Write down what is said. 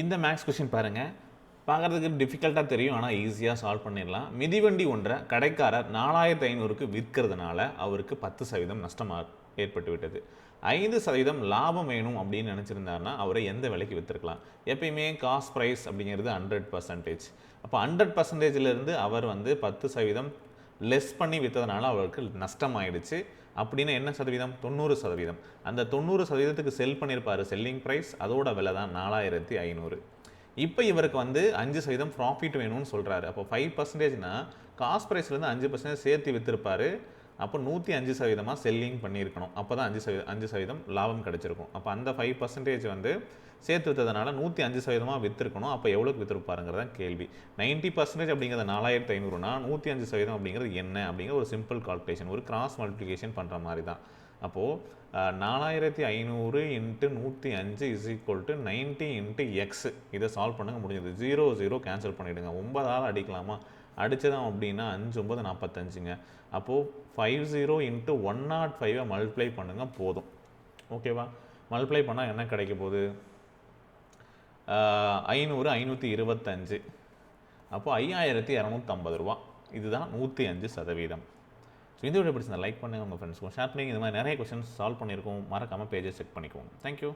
இந்த maths question பாருங்கள் பார்க்குறதுக்கு டிஃபிகல்ட்டாக தெரியும் ஆனால் ஈஸியாக சால்வ் பண்ணிடலாம். மிதிவண்டி ஒன்றை கடைக்காரர் நாலாயிரத்து ஐநூறுக்கு விற்கிறதுனால அவருக்கு பத்து சதவீதம் நஷ்டமாக ஏற்பட்டு விட்டது. ஐந்து சதவீதம் லாபம் வேணும் அப்படின்னு நினச்சிருந்தாருன்னா அவரை எந்த விலைக்கு விற்றுருக்கலாம் எப்பயுமே காஸ்ட் ப்ரைஸ் அப்படிங்கிறது ஹண்ட்ரட் பர்சன்டேஜ் அப்போ ஹண்ட்ரட் பர்சன்டேஜிலேருந்து அவர் வந்து பத்து சதவீதம் லெஸ் பண்ணி விற்றதுனால அவருக்கு நஷ்டமாயிடுச்சு. அப்படின்னு என்ன சதவீதம்? தொண்ணூறு சதவீதம். அந்த தொண்ணூறு சதவீதத்துக்கு செல் பண்ணியிருப்பார் செல்லிங் ப்ரைஸ் அதோட விலை தான் நாலாயிரத்தி ஐநூறு. இப்போ இவருக்கு வந்து அஞ்சு சதவீதம் ப்ராஃபிட் வேணும்னு சொல்கிறாரு அப்போ ஃபைவ் பர்சன்டேஜ்னா காஸ்ட் ப்ரைஸ்லேருந்து அஞ்சு பர்சன்டேஜ் சேர்த்து விற்றுருப்பாரு அப்போ நூற்றி அஞ்சு சதவீதமாக செல்லிங் பண்ணியிருக்கணும். அப்போ தான் அஞ்சு சதவீதம் அஞ்சு சதவீதம் லாபம் கிடச்சிருக்கும். அப்போ அந்த ஃபைவ் பர்சன்டேஜ் வந்து சேர்த்து விற்றதுனால நூற்றி அஞ்சு சதவீதமாக விற்றுருக்கணும் அப்போ எவ்வளோக்கு விற்றுருப்பாருங்கிறத கேள்வி. நைன்ட்டி பர்சன்டேஜ் அப்படிங்கிறது நாலாயிரத்து ஐநூறுனா நூற்றி அஞ்சு சதவீதம் அப்படிங்கிறது என்ன அப்படிங்கிற ஒரு சிம்பிள் கால்குலேஷன் ஒரு கிராஸ் மல்டிப்ளிகேஷன் பண்ணுற மாதிரி தான் அப்போது நாலாயிரத்தி ஐநூறு இன்ட்டு நூற்றி அஞ்சு is equal to ninety into X இதை சால்வ் பண்ணுங்க முடிஞ்சது. ஜீரோ ஜீரோ கேன்சல் பண்ணிவிடுங்க ஒன்பதால் அடிக்கலாமா? அடித்ததான் அப்படின்னா அஞ்சு ஒம்பது நாற்பத்தஞ்சுங்க அப்போது five zero into one nought ஃபைவை மல்டிப்ளை பண்ணுங்கள் போதும். ஓகேவா மல்டிப்ளை பண்ணால் என்ன கிடைக்க போகுது? ஐநூறு ஐநூற்றி இருபத்தஞ்சு. அப்போது ஐயாயிரத்தி இரநூத்தம்பது ரூபா. இதுதான் நூற்றி அஞ்சு சதவீதம். ஸோ இந்த வீடியோ பிடிச்சிருந்தா லைக் பண்ணுங்கள் உங்கள் ஃப்ரெண்ட்ஸ்க்கும் ஷேர் பண்ணி இந்த மாதிரி நிறைய கொஷின்ஸ் சால்வ் பண்ணியிருக்கோம். மறக்காமல் பேஜை செக் பண்ணிக்குவோம். தேங்க்யூ